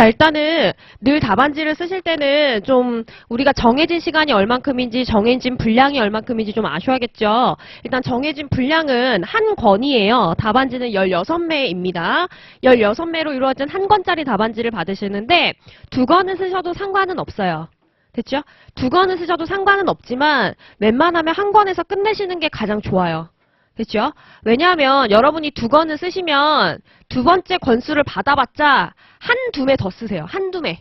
자, 일단은 늘 답안지를 쓰실 때는 좀 우리가 정해진 시간이 얼만큼인지 정해진 분량이 얼만큼인지 좀 아셔야겠죠. 일단 정해진 분량은 한 권이에요. 답안지는 16매입니다. 16매로 이루어진 한 권짜리 답안지를 받으시는데 두 권을 쓰셔도 상관은 없어요. 됐죠? 두 권을 쓰셔도 상관은 없지만 웬만하면 한 권에서 끝내시는 게 가장 좋아요. 됐죠? 왜냐하면 여러분이 두 권을 쓰시면 두 번째 권수를 받아봤자 한두 매 더 쓰세요. 한두 매.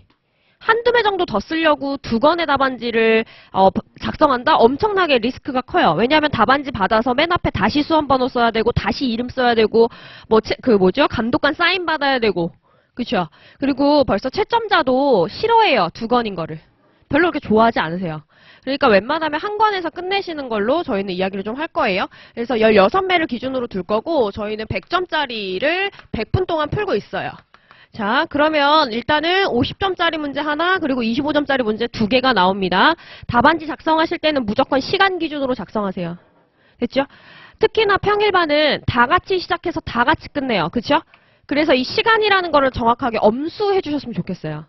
한두 매 정도 더 쓰려고 두 권의 답안지를 어, 작성한다? 엄청나게 리스크가 커요. 왜냐하면 답안지 받아서 맨 앞에 다시 수험번호 써야 되고 다시 이름 써야 되고 뭐 그 뭐죠? 감독관 사인 받아야 되고 그쵸? 그리고 벌써 채점자도 싫어해요. 두 권인 거를. 별로 그렇게 좋아하지 않으세요. 그러니까 웬만하면 한 권에서 끝내시는 걸로 저희는 이야기를 좀 할 거예요. 그래서 16매를 기준으로 둘 거고 저희는 100점짜리를 100분 동안 풀고 있어요. 자, 그러면 일단은 50점짜리 문제 하나, 그리고 25점짜리 문제 두 개가 나옵니다. 답안지 작성하실 때는 무조건 시간 기준으로 작성하세요. 됐죠? 특히나 평일반은 다 같이 시작해서 다 같이 끝내요. 그쵸? 그래서 이 시간이라는 거를 정확하게 엄수해 주셨으면 좋겠어요.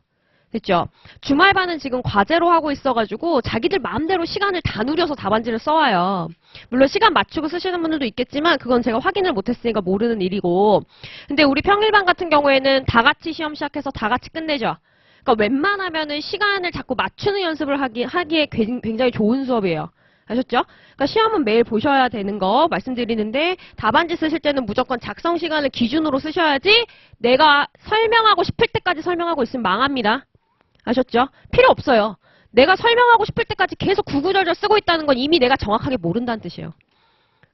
됐죠? 주말반은 지금 과제로 하고 있어가지고 자기들 마음대로 시간을 다 누려서 답안지를 써와요. 물론 시간 맞추고 쓰시는 분들도 있겠지만 그건 제가 확인을 못했으니까 모르는 일이고 근데 우리 평일반 같은 경우에는 다 같이 시험 시작해서 다 같이 끝내죠. 그러니까 웬만하면은 시간을 자꾸 맞추는 연습을 하기, 하기에 굉- 굉장히 좋은 수업이에요. 아셨죠? 그러니까 시험은 매일 보셔야 되는 거 말씀드리는데 답안지 쓰실 때는 무조건 작성 시간을 기준으로 쓰셔야지 내가 설명하고 싶을 때까지 설명하고 있으면 망합니다. 아셨죠? 필요 없어요. 내가 설명하고 싶을 때까지 계속 구구절절 쓰고 있다는 건 이미 내가 정확하게 모른다는 뜻이에요.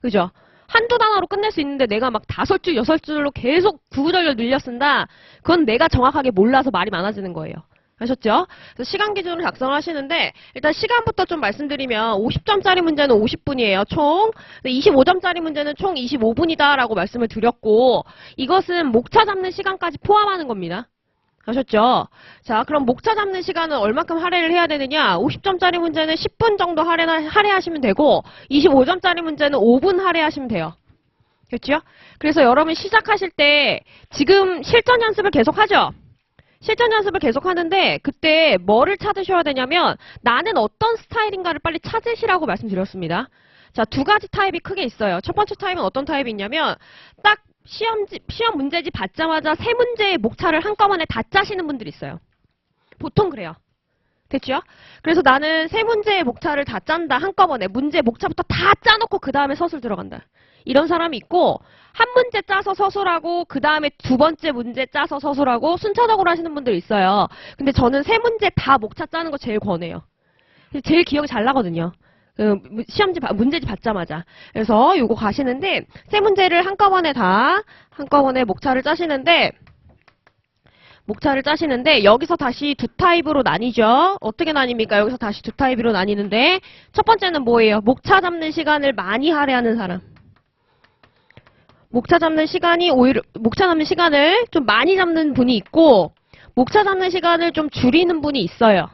그죠? 한두 단어로 끝낼 수 있는데 내가 막 다섯 줄, 여섯 줄로 계속 구구절절 늘려 쓴다? 그건 내가 정확하게 몰라서 말이 많아지는 거예요. 아셨죠? 그래서 시간 기준으로 작성을 하시는데 일단 시간부터 좀 말씀드리면 50점짜리 문제는 50분이에요. 총. 25점짜리 문제는 총 25분이다라고 말씀을 드렸고 이것은 목차 잡는 시간까지 포함하는 겁니다. 아셨죠? 자, 그럼 목차 잡는 시간은 얼마큼 할애를 해야 되느냐? 50점짜리 문제는 10분 정도 할애, 할애하시면 되고, 25점짜리 문제는 5분 할애하시면 돼요. 그렇죠? 그래서 여러분 시작하실 때, 지금 실전 연습을 계속 하죠? 실전 연습을 계속 하는데, 그때 뭐를 찾으셔야 되냐면, 나는 어떤 스타일인가를 빨리 찾으시라고 말씀드렸습니다. 자, 두 가지 타입이 크게 있어요. 첫 번째 타입은 어떤 타입이 있냐면, 딱 시험지, 시험 문제지 받자마자 세 문제의 목차를 한꺼번에 다 짜시는 분들이 있어요. 보통 그래요. 됐죠? 그래서 나는 세 문제의 목차를 다 짠다, 한꺼번에. 문제 목차부터 다 짜놓고 그 다음에 서술 들어간다. 이런 사람이 있고, 한 문제 짜서 서술하고, 그 다음에 두 번째 문제 짜서 서술하고, 순차적으로 하시는 분들이 있어요. 근데 저는 세 문제 다 목차 짜는 거 제일 권해요. 제일 기억이 잘 나거든요. 그 시험지 바- 문제지 받자마자 그래서 요거 가시는데 세 문제를 한꺼번에 다 한꺼번에 목차를 짜시는데 목차를 짜시는데 여기서 다시 두 타입으로 나뉘죠. 어떻게 나뉩니까? 여기서 다시 두 타입으로 나뉘는데 첫 번째는 뭐예요? 목차 잡는 시간을 많이 할애하는 사람. 목차 잡는 시간이 오히려 목차 잡는 시간을 좀 많이 잡는 분이 있고 목차 잡는 시간을 좀 줄이는 분이 있어요.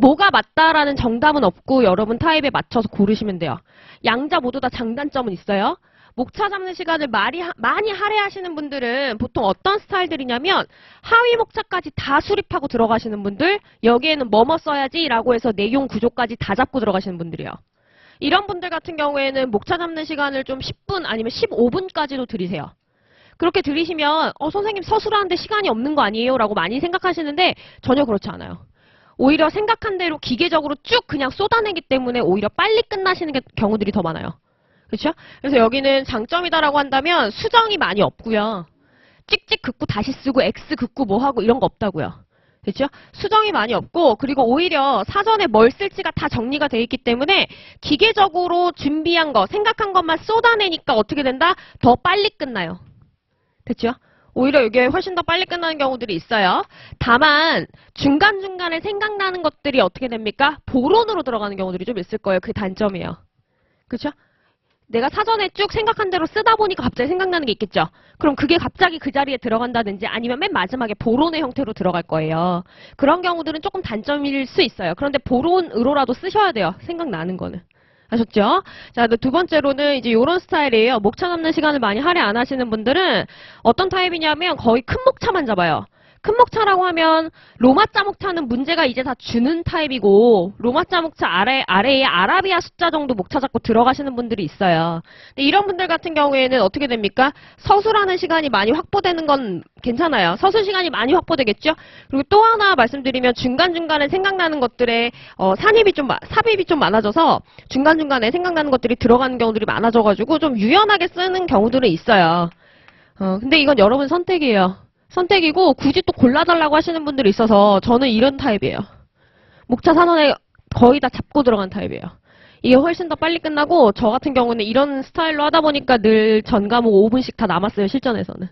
뭐가 맞다라는 정답은 없고 여러분 타입에 맞춰서 고르시면 돼요. 양자 모두 다 장단점은 있어요. 목차 잡는 시간을 많이, 하- 많이 할애하시는 분들은 보통 어떤 스타일들이냐면 하위 목차까지 다 수립하고 들어가시는 분들 여기에는 뭐뭐 써야지 라고 해서 내용 구조까지 다 잡고 들어가시는 분들이에요. 이런 분들 같은 경우에는 목차 잡는 시간을 좀 10분 아니면 15분까지도 들이세요. 그렇게 들이시면 어 선생님 서술하는데 시간이 없는 거 아니에요? 라고 많이 생각하시는데 전혀 그렇지 않아요. 오히려 생각한 대로 기계적으로 쭉 그냥 쏟아내기 때문에 오히려 빨리 끝나시는 게- 경우들이 더 많아요. 그렇죠? 그래서 여기는 장점이다라고 한다면 수정이 많이 없고요. 찍찍 긋고 다시 쓰고 X 긋고 뭐 하고 이런 거 없다고요. 그렇죠? 수정이 많이 없고 그리고 오히려 사전에 뭘 쓸지가 다 정리가 돼 있기 때문에 기계적으로 준비한 거, 생각한 것만 쏟아내니까 어떻게 된다? 더 빨리 끝나요. 됐죠? 오히려 이게 훨씬 더 빨리 끝나는 경우들이 있어요. 다만 중간중간에 생각나는 것들이 어떻게 됩니까? 보론으로 들어가는 경우들이 좀 있을 거예요. 그게 단점이에요. 그렇죠? 내가 사전에 쭉 생각한 대로 쓰다 보니까 갑자기 생각나는 게 있겠죠. 그럼 그게 갑자기 그 자리에 들어간다든지 아니면 맨 마지막에 보론의 형태로 들어갈 거예요. 그런 경우들은 조금 단점일 수 있어요. 그런데 보론으로라도 쓰셔야 돼요. 생각나는 거는. 아셨죠? 자, 근데 두 번째로는 이제 요런 스타일이에요. 목차 잡는 시간을 많이 할애 안 하시는 분들은 어떤 타입이냐면 거의 큰 목차만 잡아요. 큰 목차라고 하면 로마 자 목차는 문제가 이제 다 주는 타입이고 로마 자 목차 아래 아래에 아라비아 숫자 정도 목차 잡고 들어가시는 분들이 있어요. 근데 이런 분들 같은 경우에는 어떻게 됩니까? 서술하는 시간이 많이 확보되는 건 괜찮아요. 서술 시간이 많이 확보되겠죠? 그리고 또 하나 말씀드리면 중간중간에 생각나는 것들에 어, 산입이 좀 마- 삽입이 좀 많아져서 중간중간에 생각나는 것들이 들어가는 경우들이 많아져 가지고 좀 유연하게 쓰는 경우들은 있어요. 어, 근데 이건 여러분 선택이에요. 선택이고 굳이 또 골라달라고 하시는 분들이 있어서 저는 이런 타입이에요. 목차 산원에 거의 다 잡고 들어간 타입이에요. 이게 훨씬 더 빨리 끝나고 저 같은 경우는 이런 스타일로 하다 보니까 늘 전 과목 5분씩 다 남았어요. 실전에서는.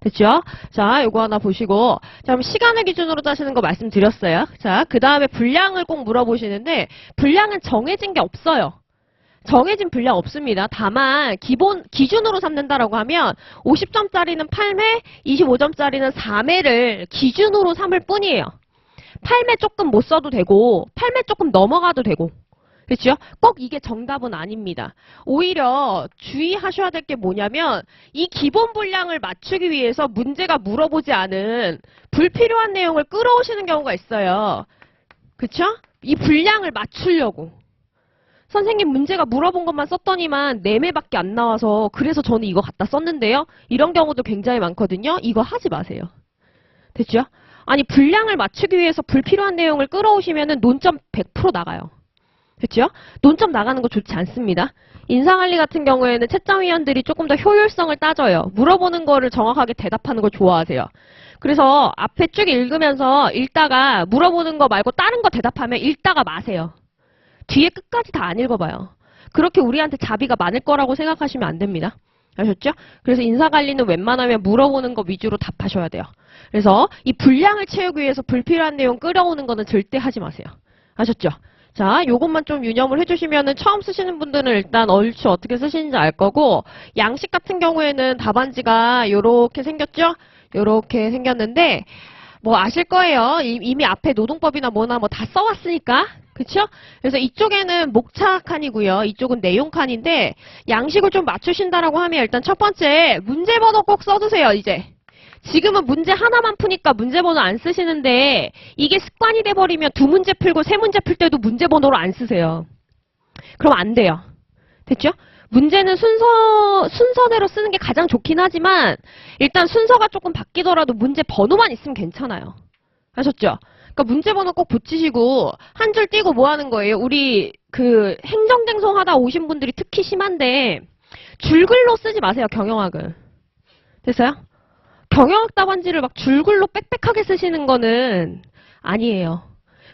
됐죠? 자, 요거 하나 보시고 자, 그럼 시간을 기준으로 따시는 거 말씀드렸어요. 자, 그 다음에 분량을 꼭 물어보시는데 분량은 정해진 게 없어요. 정해진 분량 없습니다. 다만 기본 기준으로 삼는다라고 하면 50점짜리는 8매, 25점짜리는 4매를 기준으로 삼을 뿐이에요. 8매 조금 못 써도 되고 8매 조금 넘어가도 되고 그렇죠? 꼭 이게 정답은 아닙니다. 오히려 주의하셔야 될 게 뭐냐면 이 기본 분량을 맞추기 위해서 문제가 물어보지 않은 불필요한 내용을 끌어오시는 경우가 있어요. 그렇죠? 이 분량을 맞추려고. 선생님 문제가 물어본 것만 썼더니만 4매밖에 안 나와서 그래서 저는 이거 갖다 썼는데요. 이런 경우도 굉장히 많거든요. 이거 하지 마세요. 됐죠? 아니 분량을 맞추기 위해서 불필요한 내용을 끌어오시면은 논점 100% 나가요. 됐죠? 논점 나가는 거 좋지 않습니다. 인사관리 같은 경우에는 채점위원들이 조금 더 효율성을 따져요. 물어보는 거를 정확하게 대답하는 걸 좋아하세요. 그래서 앞에 쭉 읽으면서 읽다가 물어보는 거 말고 다른 거 대답하면 읽다가 마세요. 뒤에 끝까지 다 안 읽어봐요. 그렇게 우리한테 자비가 많을 거라고 생각하시면 안 됩니다. 아셨죠? 그래서 인사관리는 웬만하면 물어보는 거 위주로 답하셔야 돼요. 그래서 이 분량을 채우기 위해서 불필요한 내용 끌어오는 거는 절대 하지 마세요. 아셨죠? 자, 요것만 좀 유념을 해주시면은 처음 쓰시는 분들은 일단 얼추 어떻게 쓰시는지 알 거고, 양식 같은 경우에는 답안지가 요렇게 생겼죠? 요렇게 생겼는데, 뭐 아실 거예요. 이- 이미 앞에 노동법이나 뭐나 뭐 다 써왔으니까. 그쵸? 그래서 이쪽에는 목차 칸이고요. 이쪽은 내용 칸인데, 양식을 좀 맞추신다라고 하면 일단 첫 번째, 문제 번호 꼭 써두세요, 이제. 지금은 문제 하나만 푸니까 문제 번호 안 쓰시는데 이게 습관이 돼버리면 두 문제 풀고 세 문제 풀 때도 문제 번호를 안 쓰세요. 그럼 안 돼요. 됐죠? 문제는 순서, 순서대로 쓰는 게 가장 좋긴 하지만 일단 순서가 조금 바뀌더라도 문제 번호만 있으면 괜찮아요. 아셨죠? 그러니까 문제 번호 꼭 붙이시고 한 줄 띄고 뭐 하는 거예요? 우리 그 행정쟁송 하다 오신 분들이 특히 심한데 줄글로 쓰지 마세요, 경영학을. 됐어요? 경영학 답안지를 막 줄글로 빽빽하게 쓰시는 거는 아니에요.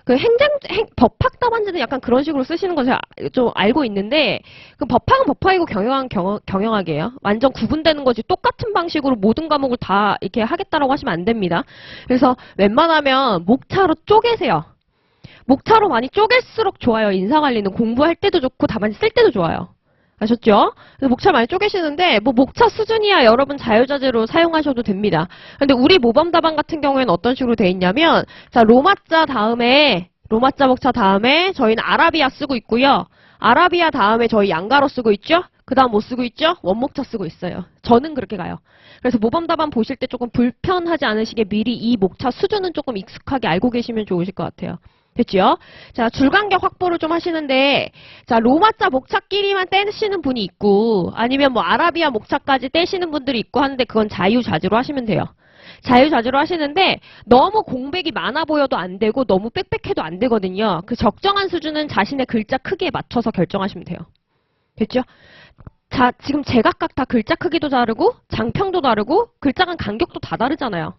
그 행정, 행- 법학 답안지는 약간 그런 식으로 쓰시는 거 제가 좀 알고 있는데, 그 법학은 법학이고 경영학은 경영, 경영학이에요. 완전 구분되는 거지 똑같은 방식으로 모든 과목을 다 이렇게 하겠다라고 하시면 안 됩니다. 그래서 웬만하면 목차로 쪼개세요. 목차로 많이 쪼갤수록 좋아요. 인사관리는 공부할 때도 좋고 답안지 쓸 때도 좋아요. 아셨죠? 그래서 목차 많이 쪼개시는데 뭐 목차 수준이야 여러분 자유자재로 사용하셔도 됩니다. 근데 우리 모범 답안 같은 경우에는 어떤 식으로 돼 있냐면 자 로마자 다음에 로마자 목차 다음에 저희는 아라비아 쓰고 있고요. 아라비아 다음에 저희 양가로 쓰고 있죠? 그 다음 뭐 쓰고 있죠? 원목차 쓰고 있어요. 저는 그렇게 가요. 그래서 모범 답안 보실 때 조금 불편하지 않으시게 미리 이 목차 수준은 조금 익숙하게 알고 계시면 좋으실 것 같아요. 됐죠? 자, 줄간격 확보를 좀 하시는데, 자, 로마자 목차끼리만 떼시는 분이 있고, 아니면 뭐 아라비아 목차까지 떼시는 분들이 있고 하는데, 그건 자유자재로 하시면 돼요. 자유자재로 하시는데, 너무 공백이 많아 보여도 안 되고, 너무 빽빽해도 안 되거든요. 그 적정한 수준은 자신의 글자 크기에 맞춰서 결정하시면 돼요. 됐죠? 자, 지금 제각각 다 글자 크기도 다르고, 장평도 다르고, 글자 간 간격도 다 다르잖아요.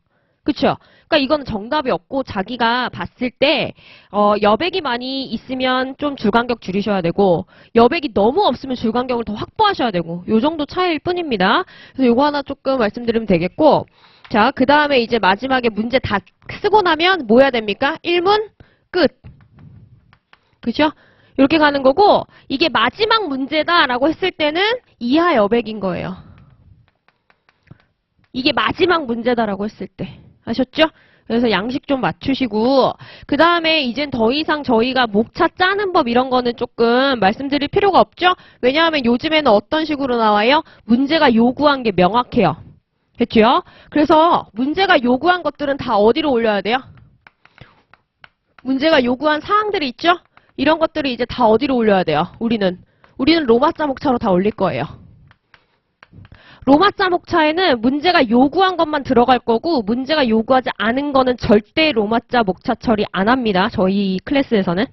그쵸? 그러니까 이건 정답이 없고 자기가 봤을 때 어, 여백이 많이 있으면 좀 줄간격 줄이셔야 되고 여백이 너무 없으면 줄간격을 더 확보하셔야 되고 요 정도 차이일 뿐입니다. 그래서 요거 하나 조금 말씀드리면 되겠고 자, 그 다음에 이제 마지막에 문제 다 쓰고 나면 뭐 해야 됩니까? 1문 끝. 그죠? 이렇게 가는 거고 이게 마지막 문제다라고 했을 때는 이하 여백인 거예요. 이게 마지막 문제다라고 했을 때. 아셨죠? 그래서 양식 좀 맞추시고 그 다음에 이젠 더 이상 저희가 목차 짜는 법 이런 거는 조금 말씀드릴 필요가 없죠? 왜냐하면 요즘에는 어떤 식으로 나와요? 문제가 요구한 게 명확해요. 됐죠? 그래서 문제가 요구한 것들은 다 어디로 올려야 돼요? 문제가 요구한 사항들이 있죠? 이런 것들을 이제 다 어디로 올려야 돼요? 우리는. 우리는 로마자 목차로 다 올릴 거예요. 로마 자 목차에는 문제가 요구한 것만 들어갈 거고 문제가 요구하지 않은 거는 절대 로마 자 목차 처리 안 합니다. 저희 클래스에서는.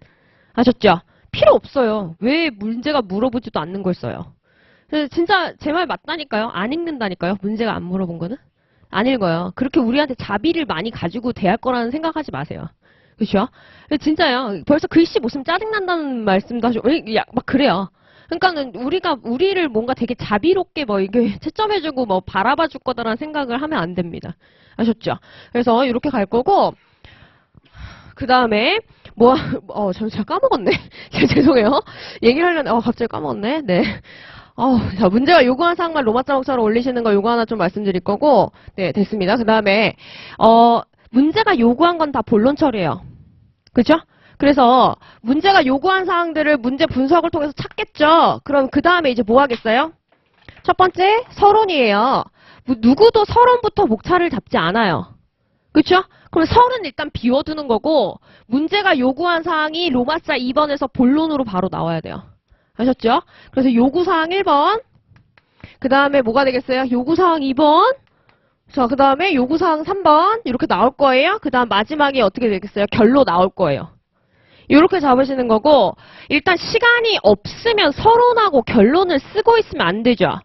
아셨죠? 필요 없어요. 왜 문제가 물어보지도 않는 걸 써요? 그래서 진짜 제 말 맞다니까요. 안 읽는다니까요. 문제가 안 물어본 거는. 안 읽어요. 그렇게 우리한테 자비를 많이 가지고 대할 거라는 생각하지 마세요. 그렇죠? 진짜요. 벌써 글씨 못 쓰면 짜증난다는 말씀도 하시고, 야, 막 그래요. 그러니까는 우리가 우리를 뭔가 되게 자비롭게 뭐 이게 채점해주고 뭐 바라봐 줄 거다라는 생각을 하면 안 됩니다. 아셨죠? 그래서 이렇게 갈 거고 그 다음에 뭐, 어, 잠시 까먹었네. 죄송해요. 얘기를 하려는데, 어, 갑자기 까먹었네. 네. 어, 자, 문제가 요구한 사항만 로마자 목차로 올리시는 거 요거 하나 좀 말씀드릴 거고, 네, 됐습니다. 그 다음에, 어, 문제가 요구한 건 다 본론 처리예요. 그죠? 그래서 문제가 요구한 사항들을 문제 분석을 통해서 찾겠죠? 그럼 그 다음에 이제 뭐 하겠어요? 첫 번째, 서론이에요. 뭐 누구도 서론부터 목차를 잡지 않아요. 그쵸? 그럼 서론 일단 비워두는 거고, 문제가 요구한 사항이 로마자 2번에서 본론으로 바로 나와야 돼요. 아셨죠? 그래서 요구사항 1번, 그 다음에 뭐가 되겠어요? 요구사항 2번, 자, 그 다음에 요구사항 3번, 이렇게 나올 거예요. 그 다음 마지막에 어떻게 되겠어요? 결로 나올 거예요. 이렇게 잡으시는 거고, 일단 시간이 없으면 서론하고 결론을 쓰고 있으면 안 되죠.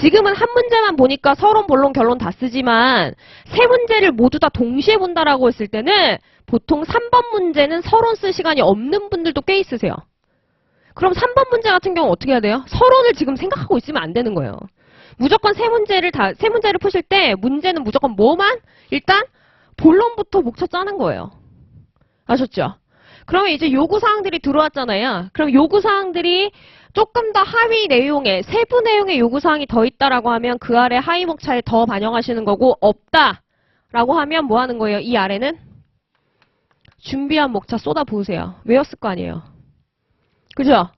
지금은 한 문제만 보니까 서론, 본론, 결론 다 쓰지만 세 문제를 모두 다 동시에 본다라고 했을 때는 보통 3번 문제는 서론 쓸 시간이 없는 분들도 꽤 있으세요. 그럼 3번 문제 같은 경우 어떻게 해야 돼요? 서론을 지금 생각하고 있으면 안 되는 거예요. 무조건 세 문제를 다, 세 문제를 푸실 때 문제는 무조건 뭐만? 일단 본론부터 목차 짜는 거예요. 아셨죠? 그러면 이제 요구사항들이 들어왔잖아요. 그럼 요구사항들이 조금 더 하위 내용에, 세부 내용의 요구사항이 더 있다라고 하면 그 아래 하위 목차에 더 반영하시는 거고, 없다! 라고 하면 뭐 하는 거예요? 이 아래는? 준비한 목차 쏟아 부으세요. 외웠을 거 아니에요. 그죠?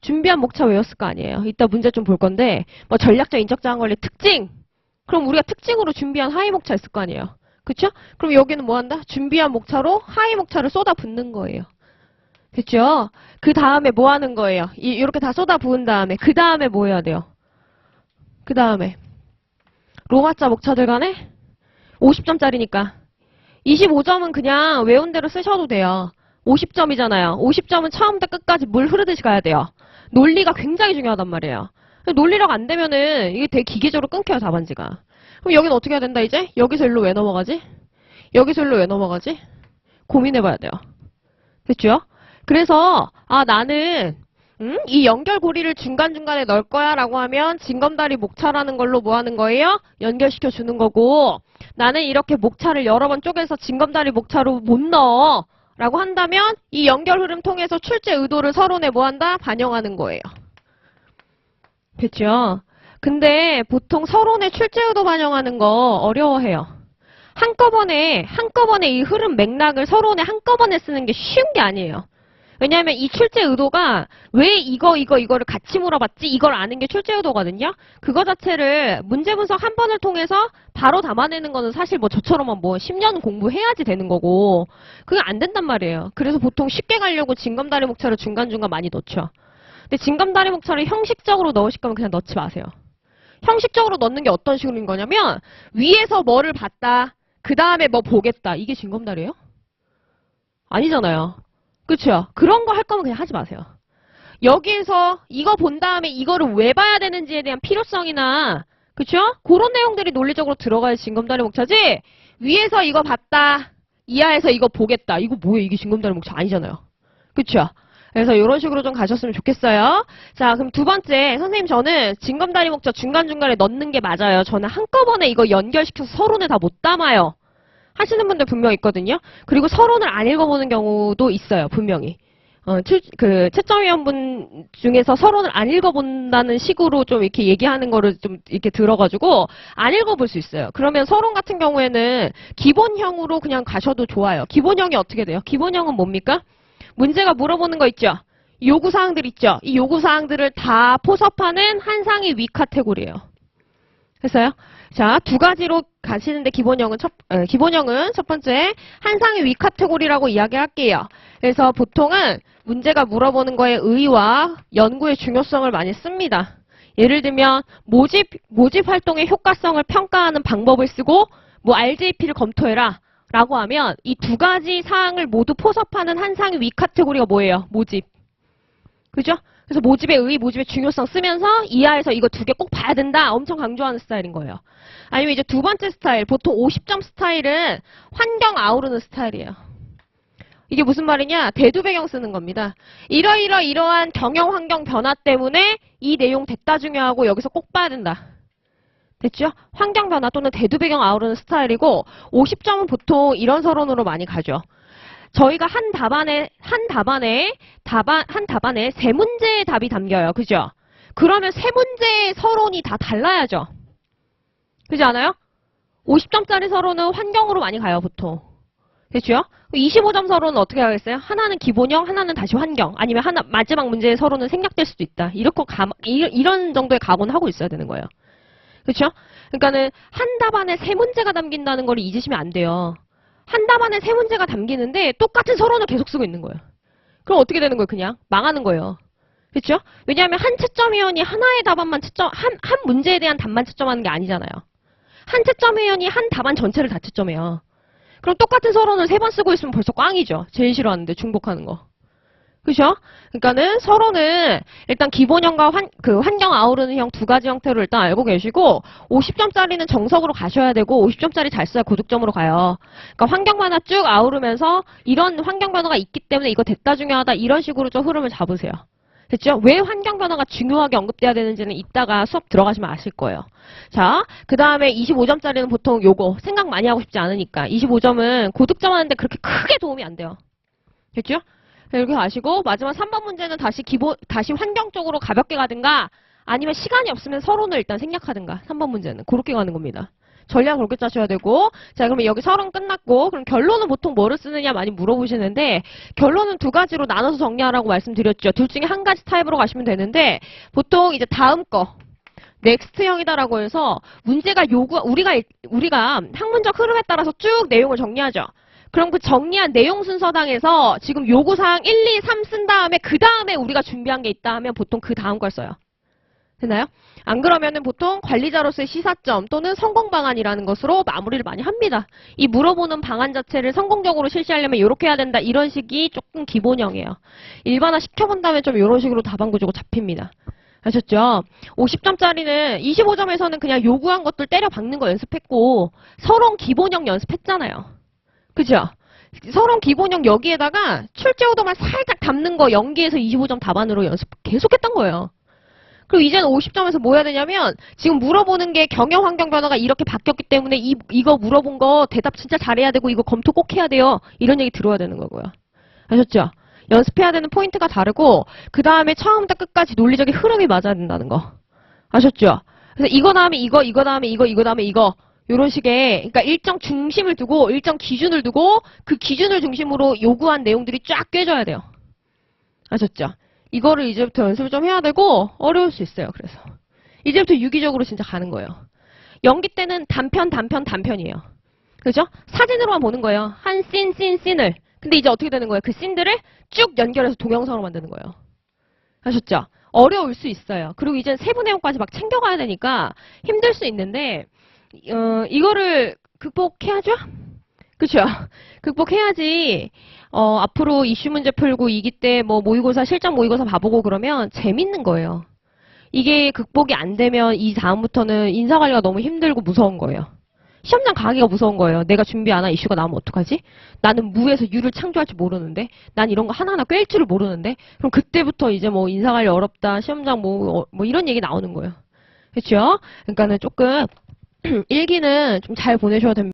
준비한 목차 외웠을 거 아니에요. 이따 문제 좀 볼 건데, 뭐 전략적 인적 자한 관리 특징! 그럼 우리가 특징으로 준비한 하위 목차 있을 거 아니에요. 그쵸? 그럼 여기는 뭐 한다? 준비한 목차로 하위 목차를 쏟아 붓는 거예요. 됐죠? 그 다음에 뭐 하는 거예요? 이, 이렇게 다 쏟아 부은 다음에, 그 다음에 뭐 해야 돼요? 그 다음에, 로마자 목차들 간에 50점짜리니까. 25점은 그냥 외운 대로 쓰셔도 돼요. 50점이잖아요. 50점은 처음부터 끝까지 물 흐르듯이 가야 돼요. 논리가 굉장히 중요하단 말이에요. 논리력 안 되면은 이게 되게 기계적으로 끊겨요, 답안지가. 그럼 여기는 어떻게 해야 된다, 이제? 여기서 일로 왜 넘어가지? 여기서 일로 왜 넘어가지? 고민해봐야 돼요. 됐죠? 그래서, 아, 나는, 음? 이 연결고리를 중간중간에 넣을 거야 라고 하면 징검다리 목차라는 걸로 뭐 하는 거예요? 연결시켜 주는 거고, 나는 이렇게 목차를 여러 번 쪼개서 징검다리 목차로 못 넣어. 라고 한다면 이 연결 흐름 통해서 출제 의도를 서론에 뭐 한다? 반영하는 거예요. 됐죠? 근데 보통 서론에 출제 의도 반영하는 거 어려워해요. 한꺼번에 한꺼번에 이 흐름 맥락을 서론에 한꺼번에 쓰는 게 쉬운 게 아니에요. 왜냐하면 이 출제 의도가 왜 이거 이거 이거를 같이 물어봤지 이걸 아는 게 출제 의도거든요. 그거 자체를 문제 분석 한 번을 통해서 바로 담아내는 거는 사실 뭐 저처럼 뭐 10년 공부해야지 되는 거고 그게 안 된단 말이에요. 그래서 보통 쉽게 가려고 징검다리 목차를 중간중간 많이 넣죠. 근데 징검다리 목차를 형식적으로 넣으실 거면 그냥 넣지 마세요. 형식적으로 넣는 게 어떤 식으로인 거냐면 위에서 뭐를 봤다. 그 다음에 뭐 보겠다. 이게 징검다리예요? 아니잖아요. 그쵸? 그런 거 할 거면 그냥 하지 마세요. 여기에서 이거 본 다음에 이거를 왜 봐야 되는지에 대한 필요성이나 그쵸? 그런 내용들이 논리적으로 들어가야 징검다리 목차지 위에서 이거 봤다. 이하에서 이거 보겠다. 이거 뭐야? 이게 징검다리 목차 아니잖아요. 그쵸? 그래서 이런 식으로 좀 가셨으면 좋겠어요. 자, 그럼 두 번째. 선생님, 저는 징검다리 목차 중간중간에 넣는 게 맞아요. 저는 한꺼번에 이거 연결시켜서 서론에 다 못 담아요. 하시는 분들 분명 있거든요. 그리고 서론을 안 읽어보는 경우도 있어요. 분명히. 어, 출, 그, 채점위원분 중에서 서론을 안 읽어본다는 식으로 좀 이렇게 얘기하는 거를 좀 이렇게 들어가지고 안 읽어볼 수 있어요. 그러면 서론 같은 경우에는 기본형으로 그냥 가셔도 좋아요. 기본형이 어떻게 돼요? 기본형은 뭡니까? 문제가 물어보는 거 있죠? 요구사항들 있죠? 이 요구사항들을 다 포섭하는 한 상의 위 카테고리예요. 했어요? 자, 두 가지로 가시는데 기본형은 첫, 에, 기본형은 첫 번째, 한 상의 위 카테고리라고 이야기할게요. 그래서 보통은 문제가 물어보는 거에 의의와 연구의 중요성을 많이 씁니다. 예를 들면, 모집, 모집 활동의 효과성을 평가하는 방법을 쓰고, 뭐, RJP를 검토해라. 라고 하면, 이 두 가지 사항을 모두 포섭하는 한 상의 위 카테고리가 뭐예요? 모집. 그죠? 그래서 모집의 의의, 모집의 중요성 쓰면서 이하에서 이거 두 개 꼭 봐야 된다. 엄청 강조하는 스타일인 거예요. 아니면 이제 두 번째 스타일, 보통 50점 스타일은 환경 아우르는 스타일이에요. 이게 무슨 말이냐? 대두 배경 쓰는 겁니다. 이러이러 이러한 경영 환경 변화 때문에 이 내용 됐다 중요하고 여기서 꼭 봐야 된다. 됐죠? 환경 변화 또는 대두 배경 아우르는 스타일이고 50점은 보통 이런 서론으로 많이 가죠. 저희가 한 답안에 한 답안에 답안 한 답안에 세 문제의 답이 담겨요. 그죠? 그러면 세 문제의 서론이 다 달라야죠. 그지 않아요? 50점짜리 서론은 환경으로 많이 가요, 보통. 됐죠? 25점 서론은 어떻게 하겠어요? 하나는 기본형, 하나는 다시 환경, 아니면 하나 마지막 문제의 서론은 생략될 수도 있다. 이렇게 가, 이- 이런 정도의 각오는 하고 있어야 되는 거예요. 그렇죠? 그러니까는 한 답안에 세 문제가 담긴다는 걸 잊으시면 안 돼요. 한 답안에 세 문제가 담기는데 똑같은 서론을 계속 쓰고 있는 거예요. 그럼 어떻게 되는 거예요? 그냥 망하는 거예요. 그렇죠? 왜냐하면 한 채점 회원이 하나의 답안만 채점 한, 한 문제에 대한 답만 채점하는 게 아니잖아요. 한 채점 회원이 한 답안 전체를 다 채점해요. 그럼 똑같은 서론을 세 번 쓰고 있으면 벌써 꽝이죠. 제일 싫어하는데 중복하는 거. 그죠? 그러니까는 서론은 일단 기본형과 환, 그 환경 아우르는 형 두 가지 형태로 일단 알고 계시고 50점짜리는 정석으로 가셔야 되고 50점짜리 잘 써야 고득점으로 가요. 그러니까 환경 변화 쭉 아우르면서 이런 환경 변화가 있기 때문에 이거 됐다 중요하다 이런 식으로 좀 흐름을 잡으세요. 됐죠? 왜 환경 변화가 중요하게 언급돼야 되는지는 이따가 수업 들어가시면 아실 거예요. 자, 그 다음에 25점짜리는 보통 요거 생각 많이 하고 싶지 않으니까 25점은 고득점 하는데 그렇게 크게 도움이 안 돼요. 됐죠? 이렇게 아시고 마지막 3번 문제는 다시 기본 다시 환경 쪽으로 가볍게 가든가 아니면 시간이 없으면 서론을 일단 생략하든가 3번 문제는 그렇게 가는 겁니다. 전략 그렇게 짜셔야 되고 자 그러면 여기 서론 끝났고 그럼 결론은 보통 뭐를 쓰느냐 많이 물어보시는데 결론은 두 가지로 나눠서 정리하라고 말씀드렸죠. 둘 중에 한 가지 타입으로 가시면 되는데 보통 이제 다음 거 넥스트형이다라고 해서 문제가 요구 우리가 우리가 학문적 흐름에 따라서 쭉 내용을 정리하죠. 그럼 그 정리한 내용 순서당에서 지금 요구사항 1, 2, 3 쓴 다음에 그 다음에 우리가 준비한 게 있다 하면 보통 그 다음 걸 써요. 됐나요? 안 그러면은 보통 관리자로서의 시사점 또는 성공 방안이라는 것으로 마무리를 많이 합니다. 이 물어보는 방안 자체를 성공적으로 실시하려면 이렇게 해야 된다. 이런 식이 조금 기본형이에요. 일반화 시켜본 다음에 좀 이런 식으로 답안 구조가 잡힙니다. 아셨죠? 50점짜리는 25점에서는 그냥 요구한 것들 때려 박는 거 연습했고 서론 기본형 연습했잖아요. 그죠? 서론 기본형 여기에다가 출제 오더만 살짝 담는 거 연기해서 25점 답안으로 연습 계속했던 거예요. 그리고 이제는 50점에서 뭐 해야 되냐면 지금 물어보는 게 경영 환경 변화가 이렇게 바뀌었기 때문에 이 이거 물어본 거 대답 진짜 잘해야 되고 이거 검토 꼭 해야 돼요. 이런 얘기 들어야 되는 거고요. 아셨죠? 연습해야 되는 포인트가 다르고 그 다음에 처음부터 끝까지 논리적인 흐름이 맞아야 된다는 거. 아셨죠? 그래서 이거 다음에 이거 이거 다음에 이거 이거 다음에 이거 요런 식의 그러니까 일정 중심을 두고 일정 기준을 두고 그 기준을 중심으로 요구한 내용들이 쫙 꿰져야 돼요. 아셨죠? 이거를 이제부터 연습을 좀 해야 되고 어려울 수 있어요. 그래서 이제부터 유기적으로 진짜 가는 거예요. 연기 때는 단편 단편 단편이에요. 그죠? 사진으로만 보는 거예요. 한 씬, 씬, 씬을. 근데 이제 어떻게 되는 거예요? 그 씬들을 쭉 연결해서 동영상으로 만드는 거예요. 아셨죠? 어려울 수 있어요. 그리고 이제 세부 내용까지 막 챙겨가야 되니까 힘들 수 있는데 어, 이거를 극복해야죠? 그쵸? 극복해야지, 어, 앞으로 이슈 문제 풀고 이기 때 뭐 모의고사, 실전 모의고사 봐보고 그러면 재밌는 거예요. 이게 극복이 안 되면 이 다음부터는 인사관리가 너무 힘들고 무서운 거예요. 시험장 가기가 무서운 거예요. 내가 준비 안 한 이슈가 나오면 어떡하지? 나는 무에서 유를 창조할 줄 모르는데, 난 이런 거 하나하나 꿰일 줄을 모르는데, 그럼 그때부터 이제 뭐 인사관리 어렵다, 시험장 뭐, 어, 뭐 이런 얘기 나오는 거예요. 그렇죠? 그러니까는 조금 일기는 좀 잘 보내셔야 됩니다.